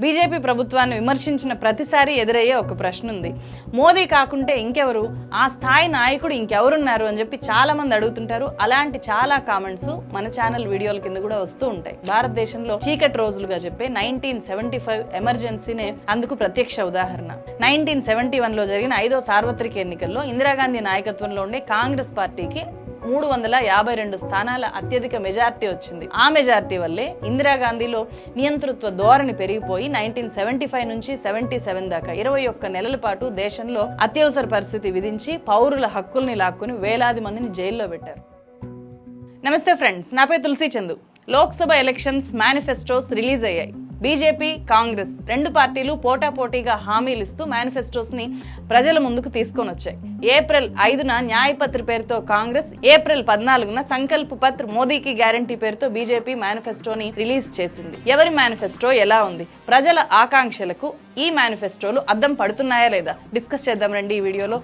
BJP ప్రభుత్వాన్ని విమర్శించిన ప్రతిసారి ఎదురయ్యే ఒక ప్రశ్న ఉంది. మోదీ కాకుంటే ఇంకెవరు? ఆ స్థాయి నాయకుడు ఇంకెవరున్నారు అని చెప్పి చాలా మంది అడుగుతుంటారు. అలాంటి చాలా కామెంట్స్ మన ఛానల్ వీడియోల కింద కూడా వస్తూ ఉంటాయి. భారతదేశంలో చీకటి రోజులుగా చెప్పే నైన్టీన్ సెవెంటీ ఫైవ్ ఎమర్జెన్సీనే అందుకు ప్రత్యక్ష ఉదాహరణ. నైన్టీన్ సెవెంటీ వన్లో జరిగిన ఐదో సార్వత్రిక ఎన్నికల్లో ఇందిరాగాంధీ నాయకత్వంలో ఉండే కాంగ్రెస్ పార్టీకి మూడు వందల యాభై రెండు స్థానాల అత్యధిక మెజార్టీ వచ్చింది. ఆ మెజార్టీ వల్లే ఇందిరాగాంధీలో నియంతృత్వ ధోరణి పెరిగిపోయి నైన్టీన్ సెవెంటీ ఫైవ్ నుంచి సెవెంటీ సెవెన్ దాకా ఇరవై ఒక్క నెలల పాటు దేశంలో అత్యవసర పరిస్థితి విధించి పౌరుల హక్కుల్ని లాక్కుని వేలాది మందిని జైల్లో పెట్టారు. నమస్తే ఫ్రెండ్స్ నా పేరు Tulasi Chandu. Lok Sabha elections manifestos release అయ్యాయి. బీజేపీ కాంగ్రెస్ రెండు పార్టీలు పోటాపోటీగా హామీలు ఇస్తూ మేనిఫెస్టోస్ని ప్రజల ముందుకు తీసుకొని వచ్చాయి ఏప్రిల్ ఐదున న్యాయపత్ర పేరుతో కాంగ్రెస్ ఏప్రిల్ పద్నాలుగున సంకల్ప పత్ర మోదీకి గ్యారంటీ పేరుతో బీజేపీ మేనిఫెస్టోని రిలీజ్ చేసింది. ఎవరి మేనిఫెస్టో ఎలా ఉంది? ప్రజల ఆకాంక్షలకు ఈ మేనిఫెస్టోలు అద్దం పడుతున్నాయా లేదా? డిస్కస్ చేద్దాం రండి ఈ వీడియోలో.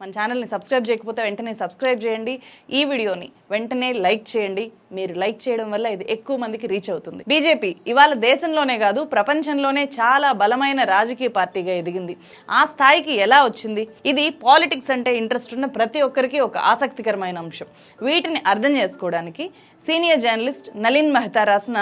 మన ఛానల్ని సబ్స్క్రైబ్ చేయకపోతే వెంటనే సబ్స్క్రైబ్ చేయండి. ఈ వీడియోని వెంటనే లైక్ చేయండి. మీరు లైక్ చేయడం వల్ల ఇది ఎక్కువ మందికి రీచ్ అవుతుంది. బీజేపీ ఇవాళ దేశంలోనే కాదు ప్రపంచంలోనే చాలా బలమైన రాజకీయ పార్టీగా ఎదిగింది. ఆ స్థాయికి ఎలా వచ్చింది? ఇది పాలిటిక్స్ అంటే ఇంట్రెస్ట్ ఉన్న ప్రతి ఒక్కరికి ఒక ఆసక్తికరమైన అంశం. వీటిని అర్థం చేసుకోవడానికి సీనియర్ జర్నలిస్ట్ నలిన్ మెహతా రాసిన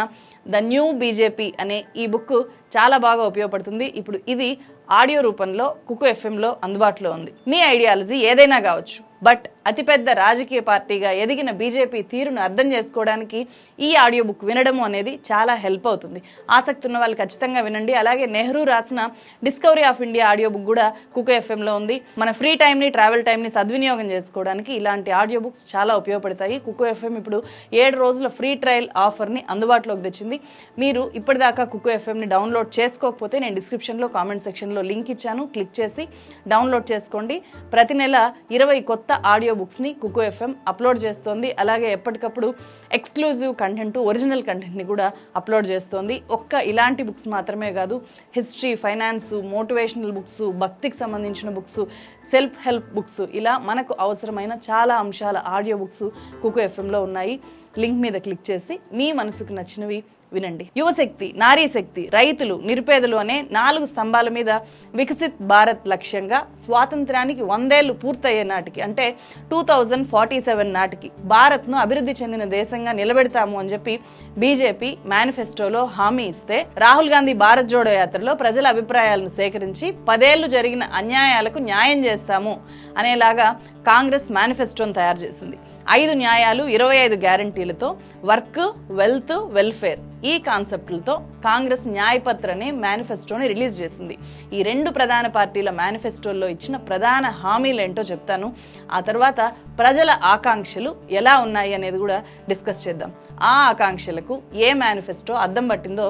ద న్యూ బీజేపీ అనే ఈ బుక్ చాలా బాగా ఉపయోగపడుతుంది. ఇప్పుడు ఇది ఆడియో రూపంలో కుకు ఎఫ్ఎంలో అందుబాటులో ఉంది. మీ ఐడియాలజీ ఏదైనా కావచ్చు. బట్ అతిపెద్ద రాజకీయ పార్టీగా ఎదిగిన బీజేపీ తీరును అర్థం చేసుకోవడానికి ఈ ఆడియో బుక్ వినడము అనేది చాలా హెల్ప్ అవుతుంది. ఆసక్తి ఉన్న వాళ్ళు ఖచ్చితంగా వినండి. అలాగే నెహ్రూ రాసిన discovery of India audio book కూడా కుకు ఎఫ్ఎంలో ఉంది. మన ఫ్రీ టైంని ట్రావెల్ టైంని సద్వినియోగం చేసుకోవడానికి ఇలాంటి ఆడియో బుక్స్ చాలా ఉపయోగపడతాయి. కుకు ఎఫ్ఎం ఇప్పుడు ఏడు రోజుల ఫ్రీ ట్రయల్ ఆఫర్ని అందుబాటులోకి తెచ్చింది. మీరు ఇప్పటిదాకా కుక్ ఎఫ్ఎంని డౌన్లోడ్ చేసుకోకపోతే నేను డిస్క్రిప్షన్లో కామెంట్ సెక్షన్లో లింక్ ఇచ్చాను. క్లిక్ చేసి డౌన్లోడ్ చేసుకోండి. ప్రతి నెల ఇరవై కొత్త కొత్త ఆడియో బుక్స్ని కుకు ఎఫ్ఎం అప్లోడ్ చేస్తోంది. అలాగే ఎప్పటికప్పుడు ఎక్స్క్లూజివ్ కంటెంట్ ఒరిజినల్ కంటెంట్ని కూడా అప్లోడ్ చేస్తోంది. ఒక్క ఇలాంటి బుక్స్ మాత్రమే కాదు హిస్టరీ ఫైనాన్స్ మోటివేషనల్ బుక్స్ భక్తికి సంబంధించిన బుక్స్ సెల్ఫ్ హెల్ప్ బుక్స్ ఇలా మనకు అవసరమైన చాలా అంశాల ఆడియో బుక్స్ కుకు ఎఫ్ఎంలో ఉన్నాయి. లింక్ మీద క్లిక్ చేసి మీ మనసుకు నచ్చినవి వినండి. యువశక్తి నారీ శక్తి రైతులు నిరుపేదలు అనే నాలుగు స్తంభాల మీద వికసిత్ భారత్ లక్ష్యంగా స్వాతంత్రానికి వందేళ్ళు పూర్తయ్యే నాటికి అంటే టూ థౌజండ్ ఫార్టీ సెవెన్ నాటికి భారత్ను అభివృద్ధి చెందిన దేశంగా నిలబెడతాము అని చెప్పి బీజేపీ మేనిఫెస్టోలో హామీ ఇస్తే రాహుల్ గాంధీ భారత్ జోడో యాత్రలో ప్రజల అభిప్రాయాలను సేకరించి పదేళ్ళు జరిగిన అన్యాయాలకు న్యాయం చేస్తాము అనేలాగా కాంగ్రెస్ మేనిఫెస్టోను తయారు చేసింది. ఐదు న్యాయాలు ఇరవై ఐదు గ్యారంటీలతో వర్క్ వెల్త్ వెల్ఫేర్ ఈ కాన్సెప్ట్లతో కాంగ్రెస్ న్యాయపత్ర అనే మేనిఫెస్టోని రిలీజ్ చేసింది. ఈ రెండు ప్రధాన పార్టీల మేనిఫెస్టోల్లో ఇచ్చిన ప్రధాన హామీలు ఏంటో చెప్తాను. ఆ తర్వాత ప్రజల ఆకాంక్షలు ఎలా ఉన్నాయి అనేది కూడా డిస్కస్ చేద్దాం. ఆ ఆకాంక్షలకు ఏ మేనిఫెస్టో అద్దం పట్టిందో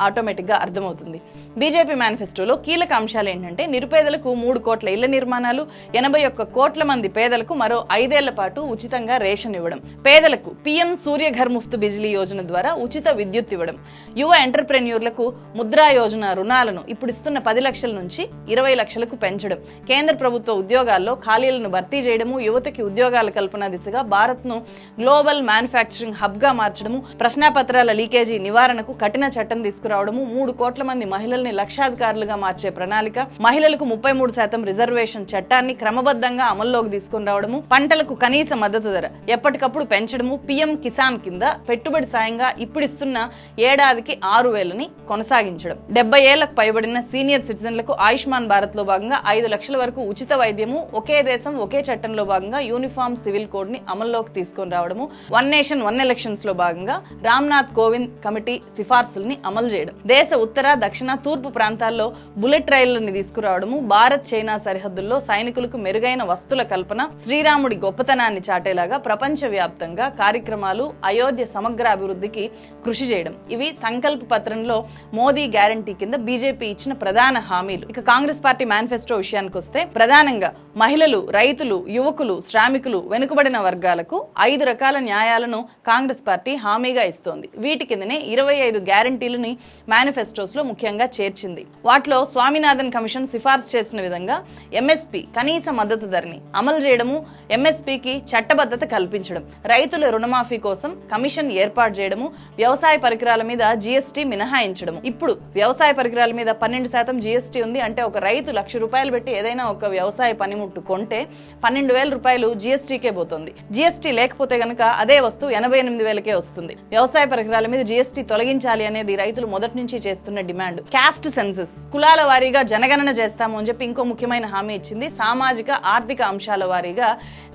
ఆటోమేటిక్గా అర్థమవుతుంది. బీజేపీ మేనిఫెస్టోలో కీలక అంశాలు ఏంటంటే నిరుపేదలకు మూడు కోట్ల ఇళ్ళ నిర్మాణాలు ఎనభై ఒక్క కోట్ల మంది పేదలకు మరో ఐదేళ్ళ పాటు ఉచితంగా రేషన్ ఇవ్వడం పేదలకు పీఎం సూర్యఘర్ ముఫ్త్ బిజిలీ యోజన ద్వారా ఉచిత విద్యుత్ ఇవ్వడం యువ ఎంటర్ప్రెన్యూర్లకు ముద్రా యోజన రుణాలను ఇప్పుడు ఇస్తున్న పది లక్షల నుంచి ఇరవై లక్షలకు పెంచడం కేంద్ర ప్రభుత్వ ఉద్యోగాల్లో ఖాళీలను భర్తీ చేయడము యువతకి ఉద్యోగాల కల్పన దిశగా భారత్ను గ్లోబల్ మ్యానుఫ్యాక్చరింగ్ హబ్గా మార్చడము ప్రశ్నాపత్రాల లీకేజీ నివారణకు కఠిన చట్టం తీసుకురావడము మూడు కోట్ల మంది మహిళల్ని లక్షాధికారులుగా మార్చే ప్రణాళిక మహిళలకు ముప్పై మూడు శాతం రిజర్వేషన్ చట్టాన్ని క్రమబద్ధంగా అమల్లోకి తీసుకుని రావడము పంటలకు కనీస మద్దతు ధర ఎప్పటికప్పుడు పెంచడము పిఎం కిసాన్ కింద పెట్టుబడి సాయంగా ఇప్పుడు ఇస్తున్న ఏడాదికి ఆరు వేలని కొనసాగించడం. డెబ్బై ఏళ్ళకు పైబడిన సీనియర్ సిటిజన్లకు ఆయుష్మాన్ భారత్లో భాగంగా ఐదు లక్షల వరకు ఉచిత వైద్యము ఒకే దేశం ఒకే చట్టంలో భాగంగా యూనిఫామ్ సివిల్ కోడ్ని అమల్లోకి తీసుకొని రావడము వన్ నేషన్ వన్ ఎలక్షన్ లో భాగంగా రామ్నాథ్ కోవింద్ కమిటీ సిఫార్సుల్ని అమలు చేయడం. దేశ ఉత్తర దక్షిణ తూర్పు ప్రాంతాల్లో బుల్లెట్ రైళ్ళను తీసుకురావడము భారత్ చైనా సరిహద్దుల్లో సైనికులకు మెరుగైన వస్తుల కల్పన శ్రీరాముడి గొప్పతనాన్ని చాటేలాగా ప్రపంచ వ్యాప్తంగా కార్యక్రమాలు అయోధ్య సమగ్ర అభివృద్ధికి కృషి చేయడం. ఇవి సంకల్ప పత్రంలో మోదీ గ్యారంటీ కింద బీజేపీ ఇచ్చిన ప్రధాన హామీలు. ఇక కాంగ్రెస్ పార్టీ మేనిఫెస్టో విషయానికి వస్తే ప్రధానంగా మహిళలు రైతులు యువకులు శ్రామికులు వెనుకబడిన వర్గాలకు ఐదు రకాల న్యాయాలను కాంగ్రెస్ పార్టీ హామీగా ఇస్తోంది. వీటి కిందనే ఇరవై ఐదు గ్యారంటీలని మేనిఫెస్టోస్లో ముఖ్యంగా చేర్చింది. వాటిలో స్వామినాథన్ కమిషన్ సిఫార్సు చేసిన విధంగా ఎంఎస్పి కనీస మద్దతు ధరని అమలు చేయడము ఎంఎస్పికి చట్టబద్ధత కల్పించడం రైతుల రుణమాఫీ కోసం కమిషన్ ఏర్పాటు చేయడము వ్యవసాయ పరికరాల మీద జీఎస్టీ మినహాయించడం ఇప్పుడు వ్యవసాయ పరికరాల మీద పన్నెండు శాతం జీఎస్టీ ఉంది అంటే ఒక రైతు లక్ష రూపాయలు పెట్టి ఏదైనా ఒక వ్యవసాయ పనిముట్టు కొంటే పన్నెండు వేల రూపాయలు జీఎస్టీకే పోతుంది. జీఎస్టీ లేకపోతే గనక అదే వస్తువు ఎనభై ఎనిమిది వేల వేలకే వస్తుంది. వ్యవసాయ పరికరాల మీద జీఎస్టీ తొలగించాలి అనేది రైతులు మొదటి నుంచి చేస్తున్న డిమాండ్. క్యాస్ట్ సెన్సెస్ కులాల వారీగా జనగణన చేస్తాము అని చెప్పి ఇంకో ముఖ్యమైన హామీ ఇచ్చింది. సామాజిక ఆర్థిక అంశాల వారీగా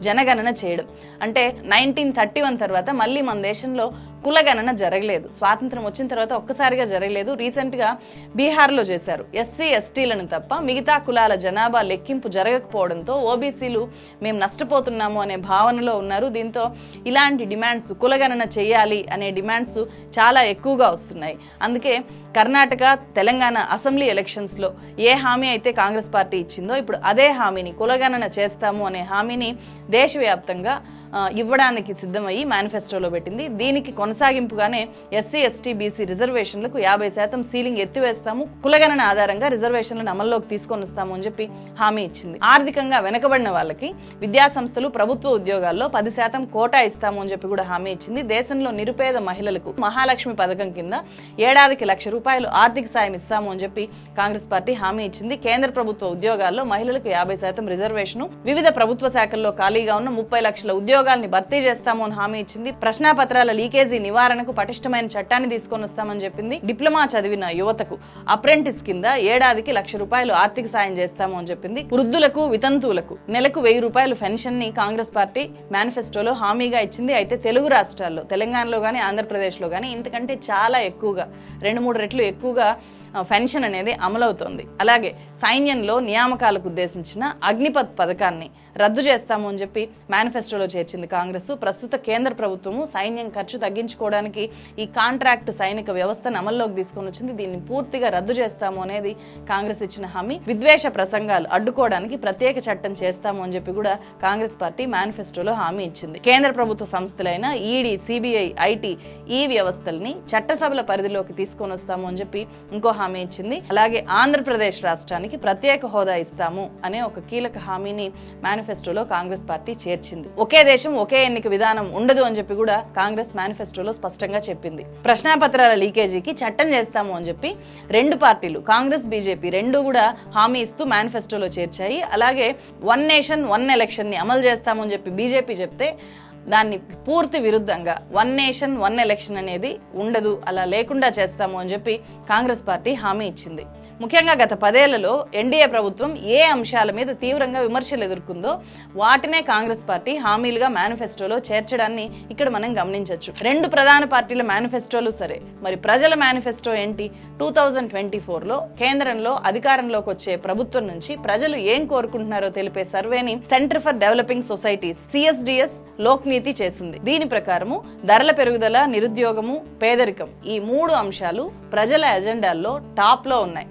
జనగణన చేయడం. అంటే నైన్టీన్ థర్టీ వన్ తర్వాత మళ్ళీ మన దేశంలో కులగణన జరగలేదు. స్వాతంత్రం వచ్చిన తర్వాత ఒక్కసారిగా జరగలేదు. రీసెంట్గా బీహార్లో చేశారు. ఎస్సీ ఎస్టీలను తప్ప మిగతా కులాల జనాభా లెక్కింపు జరగకపోవడంతో ఓబీసీలు మేము నష్టపోతున్నాము అనే భావనలో ఉన్నారు. దీంతో ఇలాంటి డిమాండ్స్ కులగణన చేయాలి అనే డిమాండ్స్ చాలా ఎక్కువగా వస్తున్నాయి. అందుకే కర్ణాటక తెలంగాణ అసెంబ్లీ ఎలక్షన్స్లో ఏ హామీ అయితే కాంగ్రెస్ పార్టీ ఇచ్చిందో ఇప్పుడు అదే హామీని కులగణన చేస్తాము అనే హామీని దేశవ్యాప్తంగా ఇవ్వడానికి సిద్ధమయ్యి మేనిఫెస్టోలో పెట్టింది. దీనికి కొనసాగింపుగానే ఎస్సీ ఎస్టీ బీసీ రిజర్వేషన్లకు యాభై శాతం సీలింగ్ ఎత్తివేస్తాము. కులగణన ఆధారంగా రిజర్వేషన్లను అమల్లోకి తీసుకొని వస్తాము అని చెప్పి హామీ ఇచ్చింది. ఆర్థికంగా వెనకబడిన వాళ్ళకి విద్యా సంస్థలు ప్రభుత్వ ఉద్యోగాల్లో పది శాతం కోటా ఇస్తాము అని చెప్పి కూడా హామీ ఇచ్చింది. దేశంలో నిరుపేద మహిళలకు మహాలక్ష్మి పథకం కింద ఏడాదికి లక్ష రూపాయలు ఆర్థిక సాయం ఇస్తాము అని చెప్పి కాంగ్రెస్ పార్టీ హామీ ఇచ్చింది. కేంద్ర ప్రభుత్వ ఉద్యోగాల్లో మహిళలకు యాభై శాతం రిజర్వేషన్ వివిధ ప్రభుత్వ శాఖల్లో ఖాళీగా ఉన్న ముప్పై లక్షల ఉద్యోగ ఉద్యోగాల్ని భర్తీ చేస్తాము అని హామీ ఇచ్చింది. ప్రశ్నాపత్రాల లీకేజీ నివారణకు పటిష్టమైన చట్టాన్ని తీసుకొని వస్తామని చెప్పింది డిప్లొమా చదివిన యువతకు. అప్రెంటిస్ కింద ఏడాదికి లక్ష రూపాయలు ఆర్థిక సాయం చేస్తాము అని చెప్పింది. వృద్ధులకు వితంతువులకు నెలకు వెయ్యి రూపాయలు పెన్షన్ని కాంగ్రెస్ పార్టీ మేనిఫెస్టోలో హామీగా ఇచ్చింది. అయితే తెలుగు రాష్ట్రాల్లో తెలంగాణలో కానీ ఆంధ్రప్రదేశ్లో కానీ ఇంతకంటే చాలా ఎక్కువగా రెండు మూడు రెట్లు ఎక్కువగా పెన్షన్ అనేది అమలవుతోంది. అలాగే సైన్యంలో నియామకాలకు ఉద్దేశించిన అగ్నిపత్ పథకాన్ని రద్దు చేస్తాము అని చెప్పి మేనిఫెస్టోలో చేర్చింది కాంగ్రెస్. ప్రస్తుత కేంద్ర ప్రభుత్వము సైన్యం ఖర్చు తగ్గించుకోవడానికి ఈ కాంట్రాక్ట్ సైనిక వ్యవస్థను అమల్లోకి తీసుకొని వచ్చింది. దీన్ని పూర్తిగా రద్దు చేస్తాము అనేది కాంగ్రెస్ ఇచ్చిన హామీ. విద్వేష ప్రసంగాలు అడ్డుకోవడానికి ప్రత్యేక చట్టం చేస్తాము అని చెప్పి కూడా కాంగ్రెస్ పార్టీ మేనిఫెస్టోలో హామీ ఇచ్చింది. కేంద్ర ప్రభుత్వ సంస్థలైన ఈడీ సిబిఐ ఐటీ ఈ వ్యవస్థల్ని చట్టసభల పరిధిలోకి తీసుకొని వస్తాము అని చెప్పి ఇంకో హామీ ఇచ్చింది. అలాగే ఆంధ్రప్రదేశ్ రాష్ట్రానికి ప్రత్యేక హోదా ఇస్తాము అనే ఒక కీలక హామీని మేనిఫెస్టోలో కాంగ్రెస్ పార్టీ చేర్చింది. ఒకే దేశం ఒకే ఎన్నిక విధానం ఉండదు అని చెప్పి కూడా కాంగ్రెస్ మేనిఫెస్టోలో స్పష్టంగా చెప్పింది. ప్రశ్నాపత్రాల లీకేజీకి చట్టం చేస్తాము అని చెప్పి రెండు పార్టీలు కాంగ్రెస్ బీజేపీ రెండు కూడా హామీ ఇస్తూ మేనిఫెస్టోలో చేర్చాయి. అలాగే వన్ నేషన్ వన్ ఎలక్షన్ని అమలు చేస్తామని చెప్పి బీజేపీ చెప్తే దాన్ని పూర్తి విరుద్ధంగా వన్ నేషన్ వన్ ఎలక్షన్ అనేది ఉండదు అలా లేకుండా చేస్తాము అని చెప్పి కాంగ్రెస్ పార్టీ హామీ ఇచ్చింది. ముఖ్యంగా గత పదేళ్ళలో ఎన్డీఏ ప్రభుత్వం ఏ అంశాల మీద తీవ్రంగా విమర్శలు ఎదుర్కొందో వాటినే కాంగ్రెస్ పార్టీ హామీలుగా మేనిఫెస్టోలో చేర్చడాన్ని ఇక్కడ మనం గమనించవచ్చు రెండు ప్రధాన పార్టీల మేనిఫెస్టోలు సరే. మరి ప్రజల మేనిఫెస్టో ఏంటి? టూ థౌజండ్ ట్వంటీ ఫోర్లో కేంద్రంలో అధికారంలోకి వచ్చే ప్రభుత్వం నుంచి ప్రజలు ఏం కోరుకుంటున్నారో తెలిపే సర్వేని centre for developing societies CSDS Lokniti చేసింది. దీని ప్రకారము ధరల పెరుగుదల నిరుద్యోగము పేదరికం ఈ మూడు అంశాలు ప్రజల ఎజెండాల్లో టాప్లో ఉన్నాయి.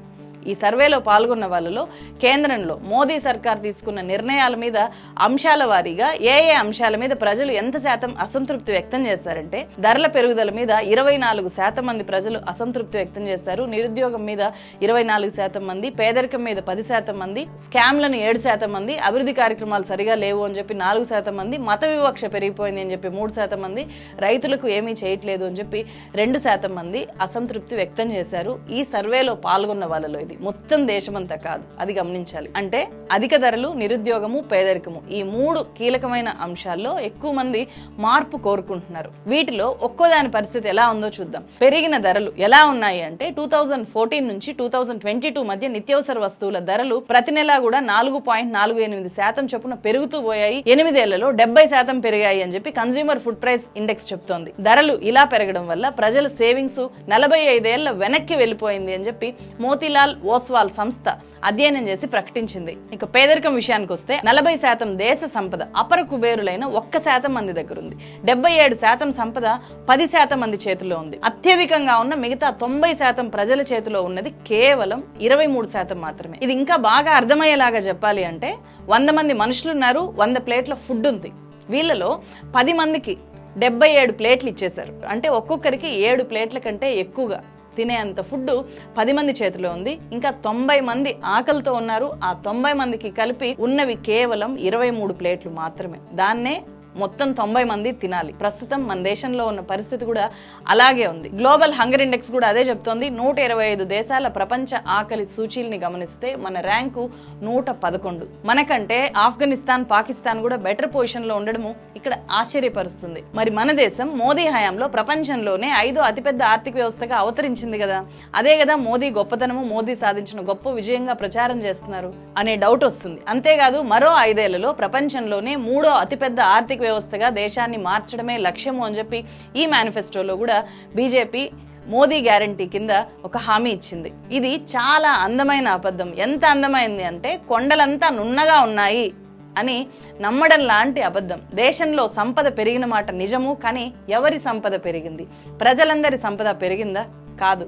ఈ సర్వేలో పాల్గొన్న వాళ్ళలో కేంద్రంలో మోదీ సర్కార్ తీసుకున్న నిర్ణయాల మీద అంశాల వారీగా ఏ ఏ అంశాల మీద ప్రజలు ఎంత శాతం అసంతృప్తి వ్యక్తం చేశారంటే ధరల పెరుగుదల మీద ఇరవై నాలుగు శాతం మంది ప్రజలు అసంతృప్తి వ్యక్తం చేశారు. నిరుద్యోగం మీద ఇరవై నాలుగు శాతం మంది పేదరికం మీద పది శాతం మంది స్కామ్లను ఏడు శాతం మంది అభివృద్ధి కార్యక్రమాలు సరిగా లేవు అని చెప్పి నాలుగు శాతం మంది మత వివక్ష పెరిగిపోయింది అని చెప్పి మూడు శాతం మంది రైతులకు ఏమీ చేయట్లేదు అని చెప్పి రెండు శాతం మంది అసంతృప్తి వ్యక్తం చేశారు. ఈ సర్వేలో పాల్గొన్న వాళ్ళలో ఇది మొత్తం దేశమంతా కాదు. అది గమనించాలి. అంటే అధిక ధరలు నిరుద్యోగము పేదరికము ఈ మూడు కీలకమైన అంశాల్లో ఎక్కువ మంది మార్పు కోరుకుంటున్నారు. వీటిలో ఒక్కో దాని పరిస్థితి ఎలా ఉందో చూద్దాం. పెరిగిన ధరలు ఎలా ఉన్నాయి అంటే టూ థౌజండ్ ఫోర్టీన్ నుంచి టూ థౌజండ్ ట్వంటీ టూ మధ్య నిత్యావసర వస్తువుల ధరలు ప్రతి నెలా కూడా నాలుగు పాయింట్ నాలుగు ఎనిమిది శాతం చొప్పున పెరుగుతూ పోయాయి. ఎనిమిదేళ్ళలో డెబ్బై శాతం పెరిగాయి అని చెప్పి కన్స్యూమర్ ఫుడ్ ప్రైస్ ఇండెక్స్ చెప్తోంది. ధరలు ఇలా పెరగడం వల్ల ప్రజల సేవింగ్స్ నలభై ఐదేళ్ళ వెనక్కి వెళ్ళిపోయింది అని చెప్పి మోతీలాల్ ఓస్వాల్ సంస్థ అధ్యయనం చేసి ప్రకటించింది. ఇక పేదరికం విషయానికి వస్తే నలభై శాతం దేశ సంపద అపర కుబేరులైన ఒక్క శాతం మంది దగ్గర ఉంది డెబ్బై ఏడు శాతం సంపద పది శాతం మంది చేతిలో ఉంది. అత్యధికంగా ఉన్న మిగతా తొంభై శాతం ప్రజల చేతిలో ఉన్నది కేవలం ఇరవై మూడు శాతం మాత్రమే. ఇది ఇంకా బాగా అర్థమయ్యేలాగా చెప్పాలి అంటే వంద మంది మనుషులు ఉన్నారు వంద ప్లేట్ల ఫుడ్ ఉంది. వీళ్ళలో పది మందికి డెబ్బై ఏడు ప్లేట్లు ఇచ్చేశారు. అంటే ఒక్కొక్కరికి ఏడు ప్లేట్ల కంటే ఎక్కువగా. తినేంత ఫుడ్ పది మంది చేతిలో ఉంది. ఇంకా తొంభై మంది ఆకలితో ఉన్నారు. ఆ తొంభై మందికి కలిపి ఉన్నవి కేవలం ఇరవై మూడు ప్లేట్లు మాత్రమే. దాన్నే మొత్తం తొంభై మంది తినాలి. ప్రస్తుతం మన దేశంలో ఉన్న పరిస్థితి కూడా అలాగే ఉంది. గ్లోబల్ హంగర్ ఇండెక్స్ కూడా అదే చెప్తోంది. నూట ఇరవై ఐదు దేశాల ప్రపంచ ఆకలి సూచీల్ని గమనిస్తే మన ర్యాంకు నూట పదకొండు. మనకంటే ఆఫ్ఘనిస్తాన్ పాకిస్తాన్ కూడా బెటర్ పొజిషన్లో ఉండడము ఇక్కడ ఆశ్చర్యపరుస్తుంది. మరి మన దేశం మోదీ హయాంలో ప్రపంచంలోనే ఐదో అతిపెద్ద ఆర్థిక వ్యవస్థగా అవతరించింది కదా. అదే కదా మోదీ గొప్పతనము మోదీ సాధించిన గొప్ప విజయంగా ప్రచారం చేస్తున్నారు అనే డౌట్ వస్తుంది. అంతేకాదు మరో ఐదేళ్ళలో ప్రపంచంలోనే మూడో అతిపెద్ద ఆర్థిక వ్యవస్థగా దేశాన్ని మార్చడమే లక్ష్యము అని చెప్పి ఈ మేనిఫెస్టోలో కూడా బీజేపీ మోదీ గ్యారంటీ కింద ఒక హామీ ఇచ్చింది. ఇది చాలా అందమైన అబద్ధం. ఎంత అందమైంది అంటే కొండలంతా నున్నగా ఉన్నాయి అని నమ్మడం లాంటి అబద్ధం. దేశంలో సంపద పెరిగిన మాట నిజము కానీ ఎవరి సంపద పెరిగింది? ప్రజలందరి సంపద పెరిగిందా? కాదు.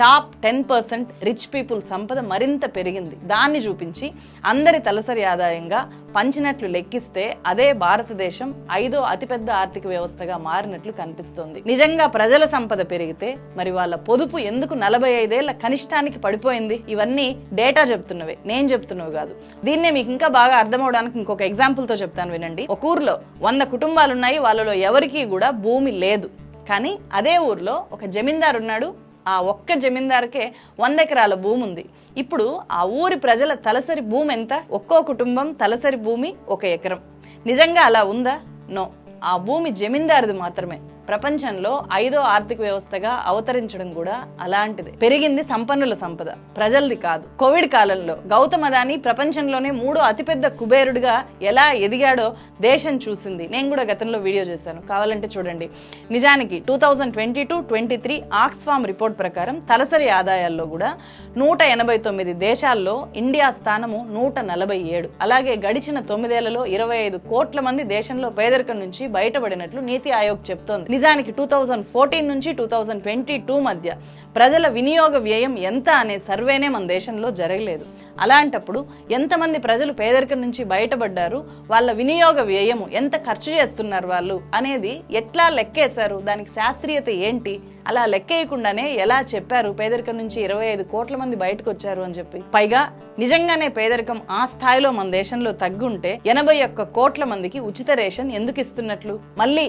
Top ten percent rich people సంపద మరింత పెరిగింది. దాన్ని చూపించి అందరి తలసరి ఆదాయంగా పంచినట్లు లెక్కిస్తే అదే భారతదేశం ఐదో అతిపెద్ద ఆర్థిక వ్యవస్థగా మారినట్లు కనిపిస్తోంది. నిజంగా ప్రజల సంపద పెరిగితే మరి వాళ్ళ పొదుపు ఎందుకు నలభై ఐదేళ్ళ కనిష్టానికి పడిపోయింది? ఇవన్నీ డేటా చెప్తున్నవే. నేను చెప్తున్నవి కాదు. దీన్నే మీకు ఇంకా బాగా అర్థమవడానికి ఇంకొక ఎగ్జాంపుల్తో తో చెప్తాను వినండి. ఒక ఊర్లో వంద కుటుంబాలు ఉన్నాయి వాళ్ళలో ఎవరికీ కూడా భూమి లేదు. కానీ అదే ఊర్లో ఒక జమీందారు ఉన్నాడు ఆ ఒక్క జమీందారుకే వంద ఎకరాల భూమి ఉంది. ఇప్పుడు ఆ ఊరి ప్రజల తలసరి భూమి ఎంత? ఒక్కో కుటుంబం తలసరి భూమి ఒక ఎకరం. నిజంగా అలా ఉందా? నో. ఆ భూమి జమీందారుది మాత్రమే. ప్రపంచంలో ఐదో ఆర్థిక వ్యవస్థగా అవతరించడం కూడా అలాంటిది. పెరిగింది సంపన్నుల సంపద. ప్రజలది కాదు. కోవిడ్ కాలంలో గౌతమ్ అదాని ప్రపంచంలోనే మూడో అతిపెద్ద కుబేరుడిగా ఎలా ఎదిగాడో దేశం చూసింది. నేను కూడా గతంలో వీడియో చేశాను. కావాలంటే చూడండి. నిజానికి two thousand twenty two twenty three Oxfam report ప్రకారం తలసరి ఆదాయాల్లో కూడా నూట ఎనభై తొమ్మిది దేశాల్లో ఇండియా స్థానము నూట నలభై ఏడు. అలాగే గడిచిన తొమ్మిదేళ్ళలో ఇరవై ఐదు కోట్ల మంది దేశంలో పేదరికం నుంచి బయటపడినట్లు నీతి ఆయోగ్ చెప్తోంది. నిజానికి టూ థౌజండ్ ఫోర్టీన్ నుంచి టూ థౌజండ్ ట్వంటీ టూ మధ్య ప్రజల వినియోగ వ్యయం ఎంత అనే సర్వేనే మన దేశంలో జరగలేదు. అలాంటప్పుడు ఎంతమంది ప్రజలు పేదరికం నుంచి బయటపడ్డారు? వాళ్ళ వినియోగ వ్యయము ఎంత ఖర్చు చేస్తున్నారు వాళ్ళు? అనేది ఎట్లా లెక్కేశారు? దానికి శాస్త్రీయత ఏంటి? అలా లెక్కేయకుండానే ఎలా చెప్పారు? పేదరికం నుంచి ఇరవై ఐదు కోట్ల మంది బయటకు వచ్చారు అని చెప్పి. పైగా నిజంగానే పేదరికం ఆ స్థాయిలో మన దేశంలో తగ్గుంటే ఎనభై ఒక్క కోట్ల మందికి ఉచిత రేషన్ ఎందుకు ఇస్తున్నట్లు? మళ్ళీ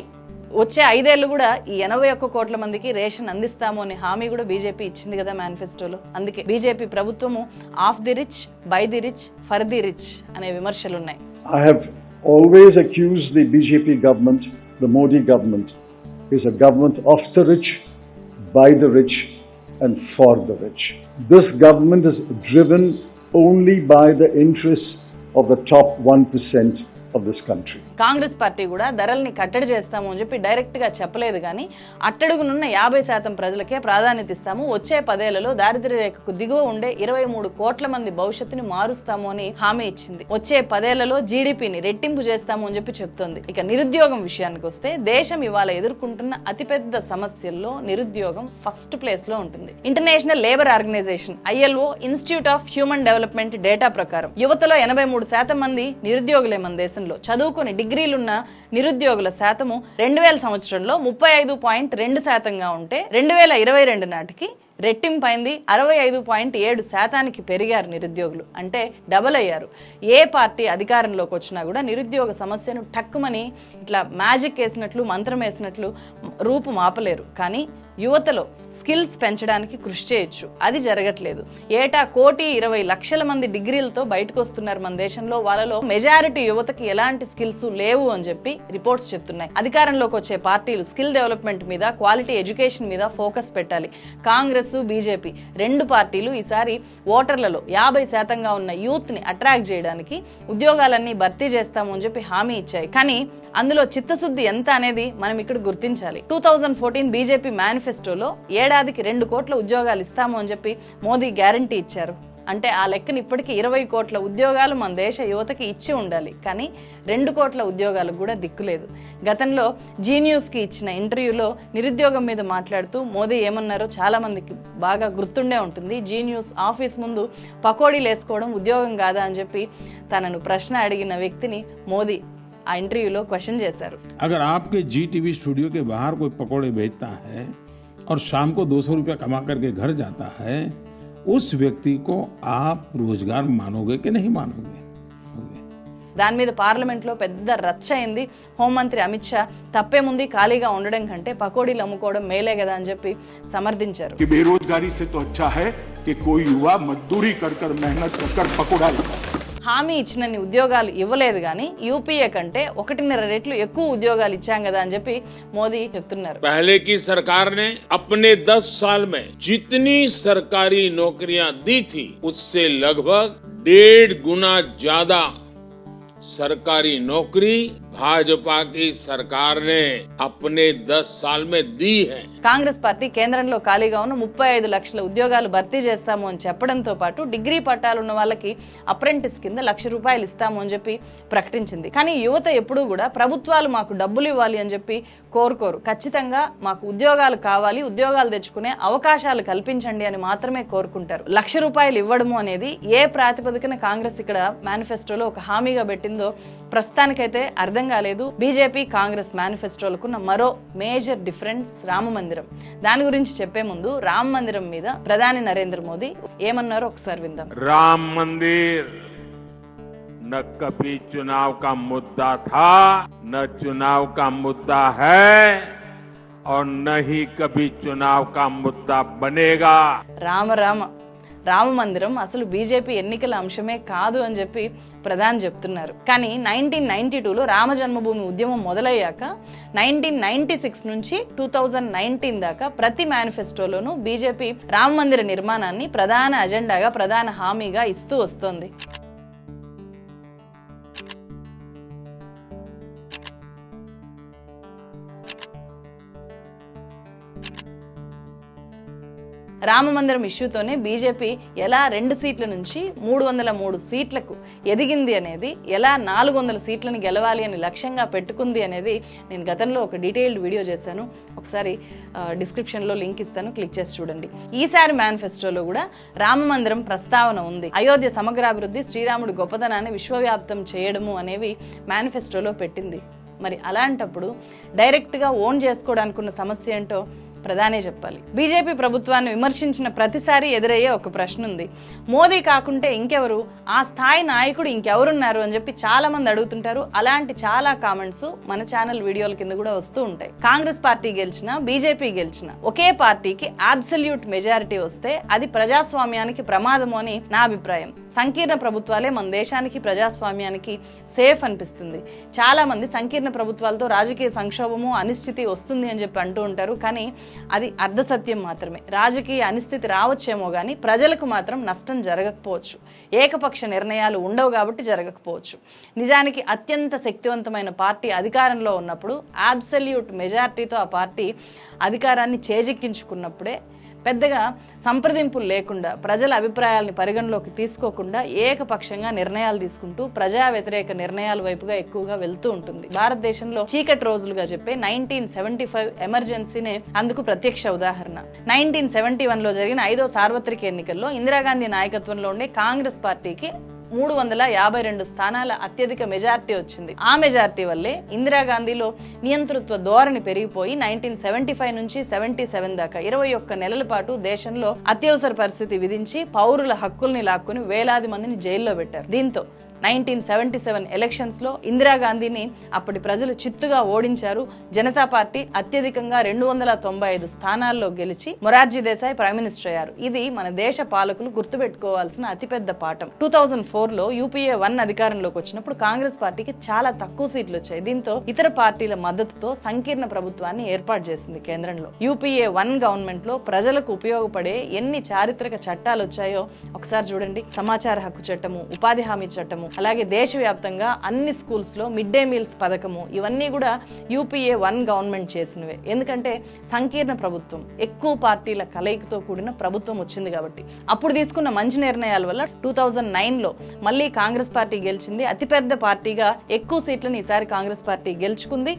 వచ్చే ఐదేళ్ళు కూడా ఈ ఎనభై ఒక్క కోట్ల మందికి రేషన్ అందిస్తాము అనే హామీ కూడా బీజేపీ ఇచ్చింది కదా మేనిఫెస్టోలో. అందుకే బీజేపీ ప్రభుత్వము of the rich by the rich for the rich అనే విమర్శలు ఉన్నాయి always accuse the BJP government the Modi government is a government of the rich by the rich and for the rich this government is driven only by the interest of the top one percent for this country Congress party కూడా ధరల్ని కట్టడి చేస్తాము అని చెప్పి డైరెక్ట్గా చెప్పలేదు కానీ అట్టడుగునున్న యాభై శాతం ప్రజలకే ప్రాధాన్యత ఇస్తాము. వచ్చే పదేళ్ళలో దారిద్ర్య రేఖకు దిగువ ఉండే ఇరవై మూడు కోట్ల మంది భవిష్యత్తుని మారుస్తాము అని హామీ ఇచ్చింది. వచ్చే పదేళ్ళలో జీడిపిని రెట్టింపు చేస్తాము అని చెప్పి చెప్తోంది. ఇక నిరుద్యోగం విషయానికి వస్తే దేశం ఇవాళ ఎదుర్కొంటున్న అతిపెద్ద సమస్యల్లో నిరుద్యోగం ఫస్ట్ ప్లేస్లో ఉంటుంది. International labour organisation ILO institute of human development data ప్రకారం యువతలో ఎనభై మూడు శాతం మంది నిరుద్యోగులే మన దేశంలో. చదువుకుని డిగ్రీలున్న నిరుద్యోగుల శాతము రెండు వేల సంవత్సరంలో ముప్పై ఐదు పాయింట్ రెండు శాతంగా ఉంటే రెండు వేల ఇరవై రెండు నాటికి రెట్టింపైంది అరవై ఐదు పాయింట్ ఏడు శాతానికి పెరిగారు నిరుద్యోగులు. అంటే డబల్ అయ్యారు. ఏ పార్టీ అధికారంలోకి వచ్చినా కూడా నిరుద్యోగ సమస్యను టక్కుమని ఇట్లా మ్యాజిక్ వేసినట్లు మంత్రం వేసినట్లు రూపు మాపలేరు. కానీ యువతలో స్కిల్స్ పెంచడానికి కృషి చేయొచ్చు. అది జరగట్లేదు. ఏటా కోటి ఇరవై లక్షల మంది డిగ్రీలతో బయటకు వస్తున్నారు మన దేశంలో. వాళ్ళలో మెజారిటీ యువతకి ఎలాంటి స్కిల్స్ లేవు అని చెప్పి రిపోర్ట్స్ చెప్తున్నాయి. అధికారంలోకి వచ్చే పార్టీలు స్కిల్ డెవలప్మెంట్ మీద క్వాలిటీ ఎడ్యుకేషన్ మీద ఫోకస్ పెట్టాలి. కాంగ్రెస్ బీజేపీ రెండు పార్టీలు ఈసారి ఓటర్లలో యాభై శాతంగా ఉన్న యూత్ని అట్రాక్ట్ చేయడానికి ఉద్యోగాలన్నీ భర్తీ చేస్తాము అని చెప్పి హామీ ఇచ్చాయి. కానీ అందులో చిత్తశుద్ధి ఎంత అనేది మనం ఇక్కడ గుర్తించాలి. టూ థౌజండ్ ఫోర్టీన్ బీజేపీ మేనిఫెస్టోలో ఏడాదికి రెండు కోట్ల ఉద్యోగాలు ఇస్తాము అని చెప్పి మోదీ గ్యారంటీ ఇచ్చారు. అంటే ఆ లెక్కన ఇప్పటికీ ఇరవై కోట్ల ఉద్యోగాలు మన దేశ యువతకి ఇచ్చి ఉండాలి. కానీ రెండు కోట్ల ఉద్యోగాలు కూడా దిక్కులేదు గతంలో జీన్యూస్కి ఇచ్చిన ఇంటర్వ్యూలో నిరుద్యోగం మీద మాట్లాడుతూ మోదీ ఏమన్నారో చాలామందికి బాగా గుర్తుండే ఉంటుంది. జీన్యూస్ ఆఫీస్ ముందు పకోడీలు వేసుకోవడం ఉద్యోగం కాదా అని చెప్పి తనను ప్రశ్న అడిగిన వ్యక్తిని మోదీ ఆ ఇంటర్వ్యూలో క్వశ్చన్ చేశారు. అగర్ ఆప్కే జీ టీవీ స్టూడియో కే బాహర్ బేచతా హై और शाम को दो सौ रुपया कमा करके घर जाता है उस व्यक्ति को आप रोजगार मानोगे कि नहीं मानोगे దాని మీద పార్లమెంట్లో పెద్ద రచ్చ అయింది హోంమంత్రి అమిత్ షా తప్పేముంది ఖాళీగా ఉండడం కంటే పకోడీలు అమ్ముకోవడం మేలే కదా అని చెప్పి సమర్థించారు कि बेरोजगारी से तो अच्छा है कि कोई युवा मजदूरी कर कर मेहनत कर कर पकौड़ा लगाए హామీ ఇచ్చినన్ని ఉద్యోగాలు ఇవ్వలేదు కానీ యూపీఏ కంటే ఒకటిన్నర రెట్లు ఎక్కువ ఉద్యోగాలు ఇచ్చాం కదా అని చెప్పి మోదీ చెప్తున్నారు पहले की सरकार ने अपने 10 साल में जितनी सरकारी नौकरियां दी थी उससे लगभग डेढ़ गुना ज्यादा सरकारी नौकरी భాజపా సర్కార్ కాంగ్రెస్ పార్టీ కేంద్రంలో ఖాళీగా ఉన్న ముప్పై ఐదు లక్షల ఉద్యోగాలు భర్తీ చేస్తాము అని చెప్పడంతో పాటు డిగ్రీ పట్టాలు ఉన్న వాళ్ళకి అప్రెంటిస్ కింద లక్ష రూపాయలు ఇస్తాము అని చెప్పి ప్రకటించింది. కానీ యువత ఎప్పుడూ కూడా ప్రభుత్వాలు మాకు డబ్బులు ఇవ్వాలి అని చెప్పి కోరుకోరు. ఖచ్చితంగా మాకు ఉద్యోగాలు కావాలి ఉద్యోగాలు తెచ్చుకునే అవకాశాలు కల్పించండి అని మాత్రమే కోరుకుంటారు. లక్ష రూపాయలు ఇవ్వడము అనేది ఏ ప్రాతిపదికన కాంగ్రెస్ ఇక్కడ మేనిఫెస్టోలో ఒక హామీగా పెట్టిందో ప్రస్తుతానికైతే అర్థం కాలేదు బీజేపీ కాంగ్రెస్ మేనిఫెస్టోలకున్న మరో మేజర్ డిఫరెన్స్ రామ మందిరం దాని గురించి చెప్పే ముందు రామ మందిరం మీద ప్రధాని నరేంద్ర మోదీ ఏమన్నారో ఒకసారి విందాం राम मंदिर न कभी चुनाव का मुद्दा था न चुनाव का मुद्दा है और न ही कभी चुनाव का मुद्दा बनेगा రామ రామ రామ మందిరం అసలు బీజేపీ ఎన్నికల అంశమే కాదు అని చెప్పి ప్రధాని చెప్తున్నారు. కానీ నైన్టీన్ నైన్టీ టూలో రామ జన్మభూమి ఉద్యమం మొదలయ్యాక నైన్టీన్ నైన్టీ సిక్స్ నుంచి టూ థౌజండ్ నైన్టీన్ దాకా ప్రతి మేనిఫెస్టోలోనూ బీజేపీ రామ మందిర నిర్మాణాన్ని ప్రధాన అజెండాగా ప్రధాన హామీగా ఇస్తూ వస్తోంది. రామ మందిరం ఇష్యూతోనే బీజేపీ ఎలా రెండు సీట్ల నుంచి మూడు వందల మూడు సీట్లకు ఎదిగింది అనేది ఎలా నాలుగు వందల సీట్లను గెలవాలి అని లక్ష్యంగా పెట్టుకుంది అనేది నేను గతంలో ఒక డీటెయిల్డ్ వీడియో చేశాను. ఒకసారి డిస్క్రిప్షన్లో లింక్ ఇస్తాను. క్లిక్ చేసి చూడండి. ఈసారి మేనిఫెస్టోలో కూడా రామ మందిరం ప్రస్తావన ఉంది. అయోధ్య సమగ్రాభివృద్ధి శ్రీరాముడి గొప్పతనాన్ని విశ్వవ్యాప్తం చేయడము అనేవి మేనిఫెస్టోలో పెట్టింది. మరి అలాంటప్పుడు డైరెక్ట్గా ఓన్ చేసుకోవడానికి ఉన్న సమస్య ఏంటో ప్రధానే చెప్పాలి. బీజేపీ ప్రభుత్వాన్ని విమర్శించిన ప్రతిసారి ఎదురయ్యే ఒక ప్రశ్న ఉంది. మోదీ కాకుంటే ఇంకెవరు? ఆ స్థాయి నాయకుడు ఇంకెవరున్నారు అని చెప్పి చాలా మంది అడుగుతుంటారు. అలాంటి చాలా కామెంట్స్ మన ఛానల్ వీడియోల కింద కూడా వస్తూ ఉంటాయి. కాంగ్రెస్ పార్టీ గెలిచినా బీజేపీ గెలిచినా ఒకే పార్టీకి అబ్సల్యూట్ మెజారిటీ వస్తే అది ప్రజాస్వామ్యానికి ప్రమాదము అని నా అభిప్రాయం. సంకీర్ణ ప్రభుత్వాలే మన దేశానికి ప్రజాస్వామ్యానికి సేఫ్ అనిపిస్తుంది. చాలా మంది సంకీర్ణ ప్రభుత్వాలతో రాజకీయ సంక్షోభము అనిశ్చితి వస్తుంది అని చెప్పి అంటూ ఉంటారు. కానీ అది అర్ధసత్యం మాత్రమే. రాజకీయ అనిస్థితి రావచ్చేమో కానీ ప్రజలకు మాత్రం నష్టం జరగకపోవచ్చు. ఏకపక్ష నిర్ణయాలు ఉండవు కాబట్టి జరగకపోవచ్చు. నిజానికి అత్యంత శక్తివంతమైన పార్టీ అధికారంలో ఉన్నప్పుడు అబ్సల్యూట్ మెజారిటీతో ఆ పార్టీ అధికారాన్ని చేజిక్కించుకున్నప్పుడే పెద్దగా సంప్రదింపులు లేకుండా ప్రజల అభిప్రాయాల్ని పరిగణలోకి తీసుకోకుండా ఏకపక్షంగా నిర్ణయాలు తీసుకుంటూ ప్రజా వ్యతిరేక నిర్ణయాల వైపుగా ఎక్కువగా వెళ్తూ ఉంటుంది. భారతదేశంలో చీకటి రోజులుగా చెప్పే నైన్టీన్ సెవెంటీ ఫైవ్ ఎమర్జెన్సీనే అందుకు ప్రత్యక్ష ఉదాహరణ. నైన్టీన్ సెవెంటీ వన్లో జరిగిన ఐదో సార్వత్రిక ఎన్నికల్లో ఇందిరాగాంధీ నాయకత్వంలో ఉండే కాంగ్రెస్ పార్టీకి మూడు వందల యాభై రెండు స్థానాల అత్యధిక మెజారిటీ వచ్చింది. ఆ మెజార్టీ వల్లే ఇందిరాగాంధీలో నియంతృత్వ ధోరణి పెరిగిపోయి నైన్టీన్ సెవెంటీ ఫైవ్ నుంచి సెవెంటీ సెవెన్ దాకా ఇరవై ఒక్క నెలల పాటు దేశంలో అత్యవసర పరిస్థితి విధించి పౌరుల హక్కుల్ని లాక్కుని వేలాది మందిని జైల్లో పెట్టారు. దీంతో నైన్టీన్ సెవెంటీ సెవెన్ ఎలక్షన్స్లో ఇందిరాగాంధీని అప్పటి ప్రజలు చిత్తుగా ఓడించారు. జనతా పార్టీ అత్యధికంగా రెండు వందల తొంభై ఐదు స్థానాల్లో గెలిచి మొరార్జీ దేశాయ్ ప్రైమ్ మినిస్టర్ అయ్యారు. ఇది మన దేశ పాలకులు గుర్తుపెట్టుకోవాల్సిన అతిపెద్ద పాఠం. టూ థౌజండ్ ఫోర్లో యూపీఏ వన్ అధికారంలోకి వచ్చినప్పుడు కాంగ్రెస్ పార్టీకి చాలా తక్కువ సీట్లు వచ్చాయి. దీంతో ఇతర పార్టీల మద్దతుతో సంకీర్ణ ప్రభుత్వాన్ని ఏర్పాటు చేసింది కేంద్రంలో. యూపీఏ వన్ గవర్నమెంట్లో ప్రజలకు ఉపయోగపడే ఎన్ని చారిత్రక చట్టాలు వచ్చాయో ఒకసారి చూడండి. సమాచార హక్కు చట్టము ఉపాధి హామీ చట్టము అలాగే దేశవ్యాప్తంగా అన్ని స్కూల్స్లో మిడ్ డే మీల్స్ పథకము ఇవన్నీ కూడా యూపీఏ వన్ గవర్నమెంట్ చేసినవే. ఎందుకంటే సంకీర్ణ ప్రభుత్వం ఎక్కువ పార్టీల కలయికతో కూడిన ప్రభుత్వం వచ్చింది కాబట్టి. అప్పుడు తీసుకున్న మంచి నిర్ణయాల వల్ల టూ థౌజండ్ నైన్లో మళ్ళీ కాంగ్రెస్ పార్టీ గెలిచింది. అతిపెద్ద పార్టీగా ఎక్కువ సీట్లను ఈసారి కాంగ్రెస్ పార్టీ గెలుచుకుంది.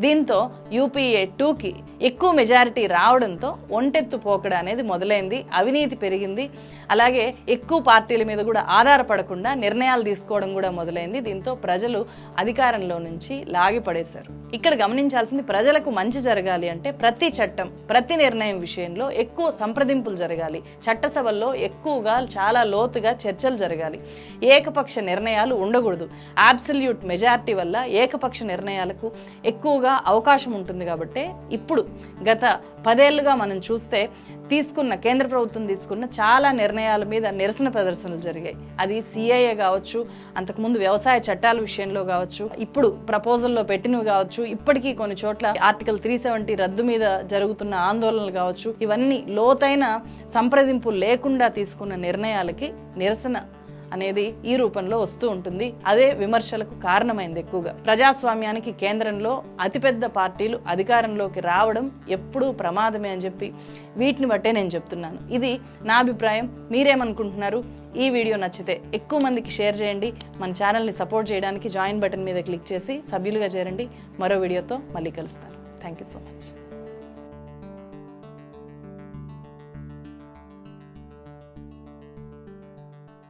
దీంతో యూపీఏ టూకి ఎక్కువ మెజారిటీ రావడంతో ఒంటెత్తు పోకడ అనేది మొదలైంది అవినీతి పెరిగింది అలాగే ఎక్కువ పార్టీల మీద కూడా ఆధారపడకుండా నిర్ణయాలు తీసుకోవడం కూడా మొదలైంది. దీంతో ప్రజలు అధికారంలో నుంచి లాగిపడేశారు. ఇక్కడ గమనించాల్సింది ప్రజలకు మంచి జరగాలి అంటే ప్రతి చట్టం ప్రతి నిర్ణయం విషయంలో ఎక్కువ సంప్రదింపులు జరగాలి. చట్టసభల్లో ఎక్కువగా చాలా లోతుగా చర్చలు జరగాలి. ఏకపక్ష నిర్ణయాలు ఉండకూడదు. అబ్సల్యూట్ మెజారిటీ వల్ల ఏకపక్ష నిర్ణయాలకు ఎక్కువగా అవకాశం ఉంటుంది కాబట్టి ఇప్పుడు గత పదేళ్ళుగా మనం చూస్తే తీసుకున్న కేంద్ర ప్రభుత్వం తీసుకున్న చాలా నిర్ణయాల మీద నిరసన ప్రదర్శనలు జరిగాయి. అది సిఐఏ కావచ్చు అంతకుముందు వ్యవసాయ చట్టాల విషయంలో కావచ్చు ఇప్పుడు ప్రపోజల్లో పెట్టినవి కావచ్చు ఇప్పటికీ కొన్ని చోట్ల ఆర్టికల్ త్రీ సెవెంటీ రద్దు మీద జరుగుతున్న ఆందోళనలు కావచ్చు ఇవన్నీ లోతైన సంప్రదింపు లేకుండా తీసుకున్న నిర్ణయాలకి నిరసన అనేది ఈ రూపంలో వస్తూ ఉంటుంది. అదే విమర్శలకు కారణమైంది ఎక్కువగా. ప్రజాస్వామ్యానికి కేంద్రంలో అతిపెద్ద పార్టీలు అధికారంలోకి రావడం ఎప్పుడూ ప్రమాదమే అని చెప్పి వీటిని బట్టే నేను చెప్తున్నాను. ఇది నా అభిప్రాయం. మీరేమనుకుంటున్నారు? ఈ వీడియో నచ్చితే ఎక్కువ మందికి షేర్ చేయండి. మన ఛానల్ని సపోర్ట్ చేయడానికి జాయిన్ బటన్ మీద క్లిక్ చేసి సభ్యులుగా చేరండి. మరో వీడియోతో మళ్ళీ కలుస్తాను. Thank you so much.